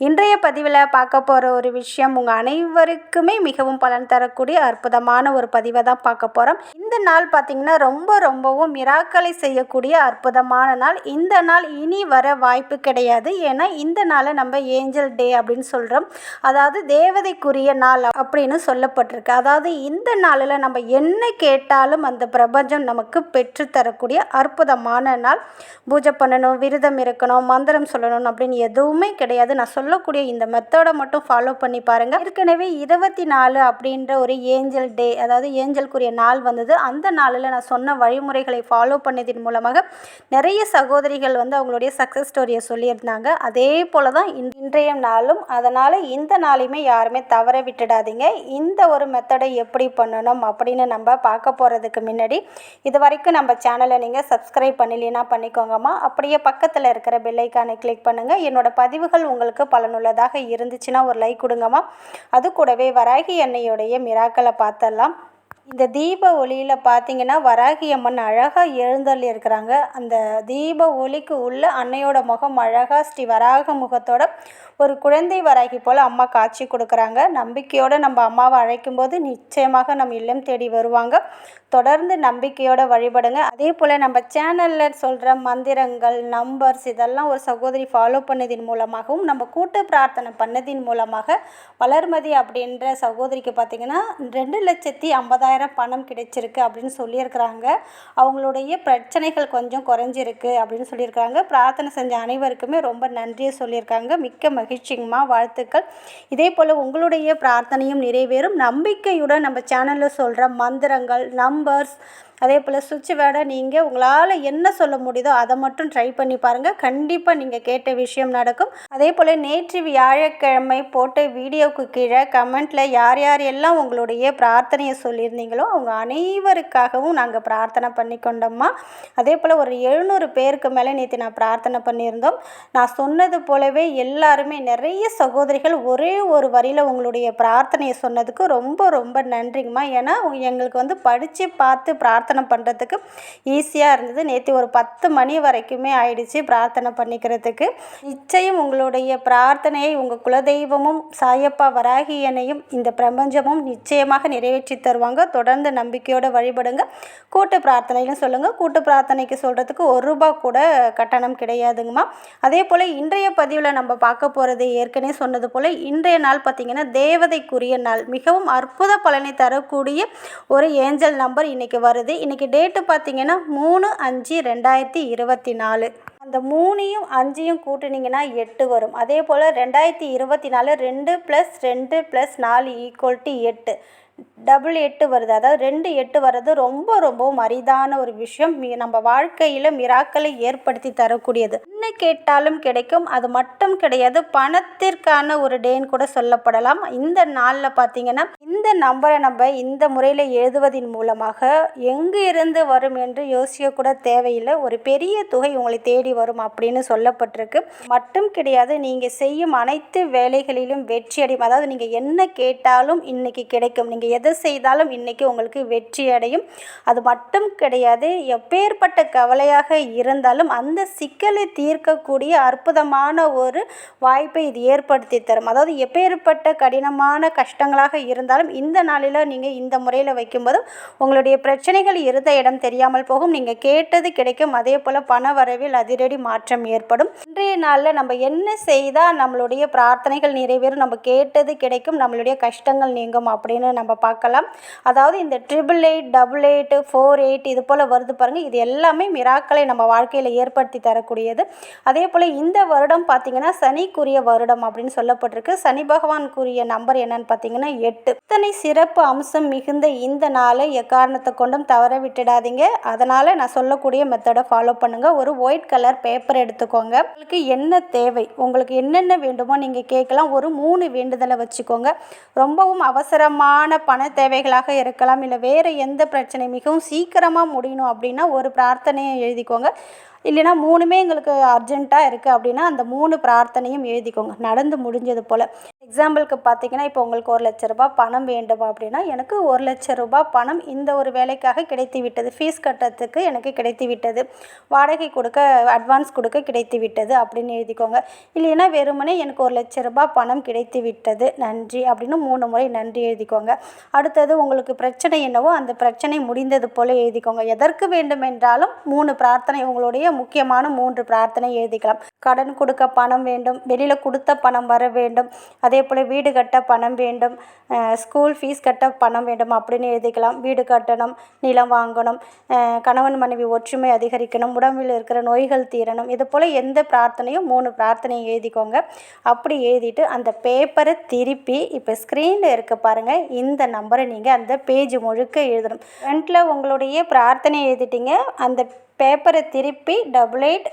இன்றைய பதிவில் பார்க்க போகிற ஒரு விஷயம் உங்கள் அனைவருக்குமே மிகவும் பலன் தரக்கூடிய அற்புதமான ஒரு பதிவை தான் பார்க்க போகிறோம் இந்த நாள் பார்த்திங்கன்னா ரொம்ப ரொம்பவும் மிராக்களை செய்யக்கூடிய அற்புதமான நாள். இந்த நாள் இனி வர வாய்ப்பு கிடையாது. ஏன்னா இந்த நாளை நம்ம ஏஞ்சல் டே அப்படின்னு சொல்கிறோம் அதாவது தேவதைக்குரிய நாள் அப்படின்னு சொல்லப்பட்டிருக்கு. அதாவது இந்த நாளில் நம்ம என்ன கேட்டாலும் அந்த பிரபஞ்சம் நமக்கு பெற்று தரக்கூடிய அற்புதமான நாள். பூஜை பண்ணணும் விரதம் இருக்கணும் மந்திரம் சொல்லணும் அப்படின்னு எதுவுமே கிடையாது. நான் சொல்லக்கூடிய இந்த மெத்தடை மட்டும் ஃபாலோ பண்ணி பாருங்கள் ஏற்கனவே இருபத்தி நாலு அப்படின்ற ஒரு ஏஞ்சல் டே அதாவது ஏஞ்சலுக்குரிய நாள் வந்தது. அந்த நாளில் நான் சொன்ன வழிமுறைகளை ஃபாலோ பண்ணதின் மூலமாக நிறைய சகோதரிகள் வந்து அவங்களுடைய சக்ஸஸ் ஸ்டோரியை சொல்லியிருந்தாங்க. அதே போல் தான் இன்றைய நாளும் அதனால் இந்த நாளையுமே யாருமே தவற விட்டுடாதீங்க. இந்த ஒரு மெத்தடை எப்படி பண்ணணும் அப்படின்னு நம்ம பார்க்க போகிறதுக்கு முன்னாடி இது வரைக்கும் நம்ம சேனலை நீங்கள் சப்ஸ்கிரைப் பண்ணலைன்னா பண்ணிக்கோங்கம்மா. அப்படியே பக்கத்தில் இருக்கிற பெல்லைக்கானை கிளிக் பண்ணுங்கள் என்னோட பதிவுகள் உங்களுக்கு பலனுள்ளதாக இருந்துச்சுன்னா ஒரு லைக் கொடுங்கம்மா. அது கூடவே வராகி எண்ணெயுடைய மிராக்களை பார்த்தரலாம். இந்த தீப ஒளியில் பார்த்தீங்கன்னா வராகி அம்மன் அழகாக எழுந்தள்ளி இருக்கிறாங்க. அந்த தீப ஒளிக்கு உள்ள அன்னையோட முகம் அழகாக ஸ்ரீ வராக முகத்தோட ஒரு குழந்தை வராகி போல் அம்மா காட்சி கொடுக்குறாங்க. நம்பிக்கையோடு நம்ம அம்மாவை அழைக்கும் போது நிச்சயமாக நம்ம இல்லம் தேடி வருவாங்க. தொடர்ந்து நம்பிக்கையோடு வழிபடுங்க. அதே போல் நம்ம சேனலில் சொல்கிற மந்திரங்கள் நம்பர்ஸ் இதெல்லாம் ஒரு சகோதரி ஃபாலோ பண்ணதின் மூலமாகவும் நம்ம கூட்டு பிரார்த்தனை பண்ணதின் மூலமாக வளர்மதி அப்படின்ற சகோதரிக்கு பார்த்திங்கன்னா ரெண்டு லட்சத்தி ஐம்பதாயிரம் பணம் கிடைச்சிருக்கு அப்படின்னு சொல்லியிருக்கிறாங்க. அவங்களுடைய பிரச்சனைகள் கொஞ்சம் குறைஞ்சிருக்கு அப்படின்னு சொல்லியிருக்கிறாங்க. பிரார்த்தனை செஞ்ச அனைவருக்குமே ரொம்ப நன்றியை சொல்லியிருக்காங்க. மிக்க மகிழ்ச்சிங்கம்மா வாழ்த்துக்கள். இதே போல் உங்களுடைய பிரார்த்தனையும் நிறைவேறும். நம்பிக்கையுடன் நம்ம சேனலில் சொல்கிற மந்திரங்கள் நம்பர்ஸ் அதே போல் சுவிட்ச் வேர்டை நீங்கள் உங்களால் என்ன சொல்ல முடியுதோ அதை மட்டும் ட்ரை பண்ணி பாருங்கள் கண்டிப்பாக நீங்கள் கேட்ட விஷயம் நடக்கும். அதே போல் நேற்று வியாழக்கிழமை போட்ட வீடியோவுக்கு கீழே கமெண்ட்டில் யார் யார் எல்லாம் உங்களுடைய பிரார்த்தனையை சொல்லியிருந்தீங்களோ அவங்க அனைவருக்காகவும் நாங்கள் பிரார்த்தனை பண்ணி கொண்டோம்மா அதே போல் ஒரு எழுநூறு பேருக்கு மேலே நேற்று நான் பிரார்த்தனை பண்ணியிருந்தோம். நான் சொன்னது போலவே எல்லாருமே நிறைய சகோதரிகள் ஒரே ஒரு வரியில் உங்களுடைய பிரார்த்தனையை சொன்னதுக்கு ரொம்ப ரொம்ப நன்றிங்கம்மா. ஏன்னா எங்களுக்கு வந்து படித்து பார்த்து பிரார்த்தனை பிரார்த்தனை பண்ணுறதுக்கு ஈஸியாக இருந்தது. நேற்று ஒரு பத்து மணி வரைக்குமே ஆயிடுச்சு பிரார்த்தனை பண்ணிக்கிறதுக்கு. நிச்சயம் உங்களுடைய பிரார்த்தனையை உங்கள் குலதெய்வமும் சாயப்பா வராகியனையும் இந்த பிரபஞ்சமும் நிச்சயமாக நிறைவேற்றி தருவாங்க. தொடர்ந்து நம்பிக்கையோடு வழிபடுங்க. கூட்டு பிரார்த்தனையிலும் சொல்லுங்கள் கூட்டு பிரார்த்தனைக்கு சொல்கிறதுக்கு ஒரு ரூபா கூட கட்டணம் கிடையாதுங்கம்மா. அதே போல் இன்றைய பதிவில் நம்ம பார்க்க போகிறது ஏற்கனவே சொன்னது போல் இன்றைய நாள் பார்த்திங்கன்னா தேவதைக்குரிய நாள். மிகவும் அற்புத பலனை தரக்கூடிய ஒரு ஏஞ்சல் நம்பர் இன்றைக்கி வருது. இன்றைக்கி டேட்டு பார்த்திங்கன்னா மூணு அஞ்சு ரெண்டாயிரத்தி இருபத்தி நாலு. அந்த மூணையும் அஞ்சையும் கூட்டினீங்கன்னா எட்டு வரும். அதே போல் ரெண்டாயிரத்தி இருபத்தி நாலு ரெண்டு ப்ளஸ் ரெண்டு ப்ளஸ் நாலு ஈக்குவல் டு எட்டு. டபுள் எட்டு வருது. அதாவது ரெண்டு எட்டு வர்றது ரொம்ப ரொம்பவும் அரிதான ஒரு விஷயம். நம்ம வாழ்க்கையில் மிராக்களை ஏற்படுத்தி தரக்கூடியது. என்ன கேட்டாலும் கிடைக்கும். அது மட்டும் கிடையாது பணத்திற்கான ஒரு டேன்னு கூட சொல்லப்படலாம். இந்த நாளில் பார்த்தீங்கன்னா இந்த நம்பரை நம்ம இந்த முறையில் எழுதுவதன் மூலமாக எங்கு இருந்து வரும் என்று யோசிக்க கூட தேவையில்லை. ஒரு பெரிய தொகை உங்களை தேடி வரும் அப்படின்னு சொல்லப்பட்டிருக்கு. மட்டும் கிடையாது நீங்கள் செய்யும் அனைத்து வேலைகளிலும் வெற்றி அடையும். அதாவது நீங்கள் என்ன கேட்டாலும் இன்றைக்கி கிடைக்கும். நீங்கள் எதை செய்தாலும் இன்றைக்கி உங்களுக்கு வெற்றி அடையும். அது மட்டும் கிடையாது எப்பேற்பட்ட கவலையாக இருந்தாலும் அந்த சிக்கலை தீர்க்கக்கூடிய அற்புதமான ஒரு வாய்ப்பை இது ஏற்படுத்தி தரும். அதாவது எப்பேற்பட்ட கடினமான கஷ்டங்களாக இருந்தாலும் இந்த நாளில் நீங்கள் இந்த முறையில் வைக்கும்போது உங்களுடைய பிரச்சனைகள் இருந்த இடம் தெரியாமல் போகும். நீங்கள் கேட்டது கிடைக்கும். அதே போல் பண வரவில் அதிரடி மாற்றம் ஏற்படும். இன்றைய நாளில் நம்ம என்ன செய்தால் நம்மளுடைய பிரார்த்தனைகள் நிறைவேறும். நம்ம கேட்டது கிடைக்கும். நம்மளுடைய கஷ்டங்கள் நீங்கும் அப்படின்னு நம்ம பார்க்கலாம். அதாவது இந்த triple eight double eight four eight இது போல் வருது பாருங்கள் இது எல்லாமே மிராக்களை நம்ம வாழ்க்கையில் ஏற்படுத்தி தரக்கூடியது. அதே போல் இந்த வருடம் பார்த்திங்கன்னா சனிக்குரிய வருடம் அப்படின்னு சொல்லப்பட்டிருக்கு. சனி பகவானுக்குரிய நம்பர் என்னன்னு பார்த்தீங்கன்னா எட்டு. இத்தனை சிறப்பு அம்சம் மிகுந்த இந்த நாளை எக்காரணத்தை கொண்டும் தவற விட்டுடாதீங்க. அதனால் நான் சொல்லக்கூடிய மெத்தடை ஃபாலோ பண்ணுங்கள் ஒரு ஒயிட் கலர் பேப்பர் எடுத்துக்கோங்க. உங்களுக்கு என்ன தேவை உங்களுக்கு என்னென்ன வேண்டுமோ நீங்கள் கேட்கலாம். ஒரு மூணு வேண்டுதலை வச்சுக்கோங்க. ரொம்பவும் அவசரமான பண தேவைகளாக இருக்கலாம். இல்லை வேறு எந்த பிரச்சனை மிகவும் சீக்கிரமாக முடியணும் அப்படின்னா ஒரு பிரார்த்தனையை எழுதிக்கோங்க. இல்லைன்னா மூணுமே எங்களுக்கு அர்ஜென்ட்டாக இருக்குது அப்படின்னா அந்த மூணு பிரார்த்தனையும் எழுதிக்கோங்க. நடந்து முடிஞ்சது போல். எக்ஸாம்பிளுக்கு பார்த்தீங்கன்னா இப்போ உங்களுக்கு ஒரு லட்ச ரூபாய் பணம் வேண்டும் அப்படின்னா எனக்கு ஒரு லட்ச ரூபாய் பணம் இந்த ஒரு வேலைக்காக கிடைத்து விட்டது. ஃபீஸ் கட்டுறதுக்கு எனக்கு கிடைத்து விட்டது. வாடகை கொடுக்க அட்வான்ஸ் கொடுக்க கிடைத்து விட்டது அப்படின்னு எழுதிக்கோங்க. இல்லைன்னா வெறுமனே எனக்கு ஒரு லட்ச ரூபாய் பணம் கிடைத்து விட்டது. நன்றி அப்படின்னு மூணு முறை நன்றி எழுதிக்கோங்க. அடுத்தது உங்களுக்கு பிரச்சனை என்னவோ அந்த பிரச்சனை முடிந்தது போல் எழுதிக்கோங்க. எதற்கு வேண்டுமென்றாலும் மூணு பிரார்த்தனை உங்களுடைய முக்கியமான மூன்று பிரார்த்தனை எழுதிக்கலாம். கடன் கொடுக்க பணம் வேண்டும். வெளியில் கொடுத்த பணம் வர வேண்டும். அதே போல் வீடு கட்ட பணம் வேண்டும். ஸ்கூல் ஃபீஸ் கட்ட பணம் வேண்டும் அப்படின்னு எழுதிக்கலாம். வீடு கட்டணும் நிலம் வாங்கணும் கணவன் மனைவி ஒற்றுமை அதிகரிக்கணும் உடம்பில் இருக்கிற நோய்கள் தீரணும். இது போல் எந்த பிரார்த்தனையும் மூணு பிரார்த்தனையும் எழுதிக்கோங்க. அப்படி எழுதிட்டு அந்த பேப்பரை திருப்பி இப்போ ஸ்க்ரீனில் இருக்க பாருங்கள் இந்த நம்பரை நீங்கள் அந்த பேஜ் முழுக்க எழுதணும். ஃப்ரண்ட்டில் உங்களுடைய பிரார்த்தனை எழுதிட்டீங்க. அந்த பேப்பரை திருப்பி டபுள் எயிட்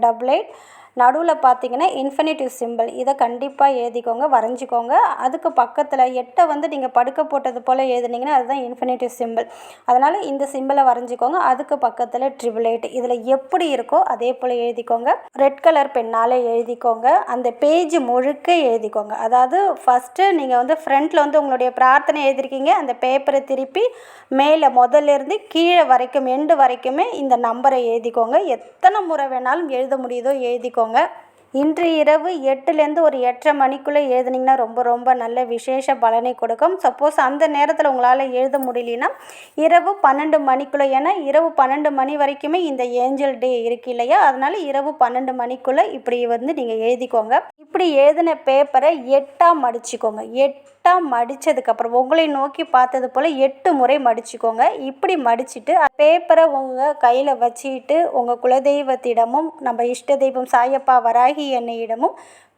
டபுள் எயிட் நடுவில் பார்த்தீங்கன்னா இன்ஃபினிட்டிவ் சிம்பிள் இதை கண்டிப்பாக எழுதிக்கோங்க வரைஞ்சிக்கோங்க. அதுக்கு பக்கத்தில் எட்டை வந்து நீங்கள் படுக்க போட்டது போல் எழுதுனீங்கன்னா அதுதான் இன்ஃபினிட்டிவ் சிம்பிள் அதனால் இந்த சிம்பிளை வரைஞ்சிக்கோங்க. அதுக்கு பக்கத்தில் ட்ரிபிள் எயிட் இதில் எப்படி இருக்கோ அதே போல் எழுதிக்கோங்க. ரெட் கலர் பெண்ணால் எழுதிக்கோங்க. அந்த பேஜ் முழுக்க எழுதிக்கோங்க. அதாவது ஃபஸ்ட்டு நீங்கள் வந்து ஃப்ரண்ட்டில் வந்து உங்களுடைய பிரார்த்தனை எழுதிருக்கீங்க. அந்த பேப்பரை திருப்பி மேலே முதல்ல இருந்து கீழே வரைக்கும் எண்டு வரைக்குமே இந்த நம்பரை எழுதிக்கோங்க. எத்தனை முறை வேணாலும் எழுத முடியுதோ எழுதிக்கோங்க. வச்சுக்கோங்க. இன்று இரவு எட்டுலேருந்து ஒரு எட்டரை மணிக்குள்ளே எழுதுனீங்கன்னா ரொம்ப ரொம்ப நல்ல விசேஷ பலனை கொடுக்கும். சப்போஸ் அந்த நேரத்தில் உங்களால் எழுத முடியலனா இரவு பன்னெண்டு மணிக்குள்ளே ஏன்னா இரவு பன்னெண்டு மணி வரைக்குமே இந்த ஏஞ்சல் டே இருக்கு இல்லையா? அதனால் இரவு பன்னெண்டு மணிக்குள்ளே இப்படி வந்து நீங்கள் எழுதிக்கோங்க. இப்படி எழுதின பேப்பரை எட்டாக மடிச்சுக்கோங்க. எட்டாக மடித்ததுக்கப்புறம் உங்களை நோக்கி பார்த்தது போல் எட்டு முறை மடிச்சுக்கோங்க. இப்படி மடிச்சுட்டு பேப்பரை உங்கள் கையில் வச்சுக்கிட்டு உங்கள் குலதெய்வத்திடமும் நம்ம இஷ்ட தெய்வம் சாயப்பா வராகி గీయనీయడము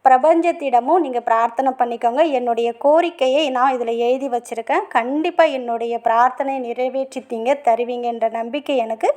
பிரபஞ்சத்திடமும் நீங்கள் பிரார்த்தனை பண்ணிக்கோங்க. என்னுடைய கோரிக்கையை நான் இதில் எழுதி வச்சுருக்கேன். கண்டிப்பாக என்னுடைய பிரார்த்தனை நிறைவேற்றித்தீங்க தருவீங்கன்ற நம்பிக்கை எனக்கு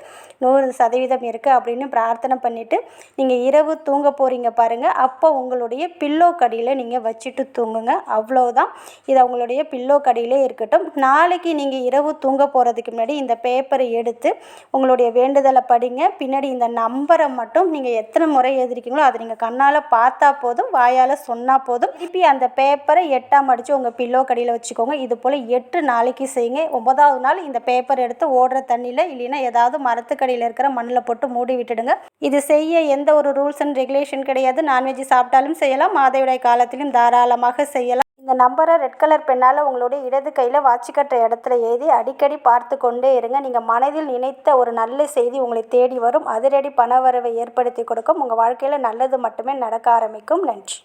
நூறு சதவீதம் இருக்குது அப்படின்னு பிரார்த்தனை பண்ணிவிட்டு நீங்கள் இரவு தூங்க போகிறீங்க பாருங்கள் அப்போ உங்களுடைய பில்லோ கடியில் நீங்கள் வச்சுட்டு தூங்குங்க. அவ்வளோதான் இது உங்களுடைய பில்லோ கடியிலே இருக்கட்டும். நாளைக்கு நீங்கள் இரவு தூங்க போகிறதுக்கு முன்னாடி இந்த பேப்பரை எடுத்து உங்களுடைய வேண்டுதலை படிங்க. பின்னாடி இந்த நம்பரை மட்டும் நீங்கள் எத்தனை முறை எழுதிருக்கீங்களோ அதை நீங்கள் கண்ணால் பார்த்தா போதும். வாயால் சொன்னால் போதும். திருப்பி அந்த பேப்பரை எட்டாம் அடித்து உங்கள் பில்லோ கடியில் வச்சுக்கோங்க. இது போல் எட்டு நாளைக்கு செய்யுங்க. ஒன்பதாவது நாள் இந்த பேப்பர் எடுத்து ஓடுற தண்ணியில் இல்லைன்னா ஏதாவது மரத்துக்கடியில் இருக்கிற மண்ணில் போட்டு மூடி விட்டுடுங்க. இது செய்ய எந்த ஒரு ரூல்ஸ் அண்ட் ரெகுலேஷன் கிடையாது. நான்வெஜ் சாப்பிட்டாலும் செய்யலாம். மாதவிடாய் காலத்திலும் தாராளமாக செய்யலாம். இந்த நம்பரை ரெட் கலர் பெண்ணால் உங்களுடைய இடது கையில் வாட்சி கட்டுற இடத்துல எழுதி அடிக்கடி பார்த்து கொண்டே இருங்க. நீங்கள் மனதில் நினைத்த ஒரு நல்ல செய்தி உங்களை தேடி வரும். அதிரடி பணவரவை ஏற்படுத்தி கொடுக்கும். உங்கள் வாழ்க்கையில் நல்லது மட்டுமே நடக்க ஆரம்பிக்கும். நன்றி.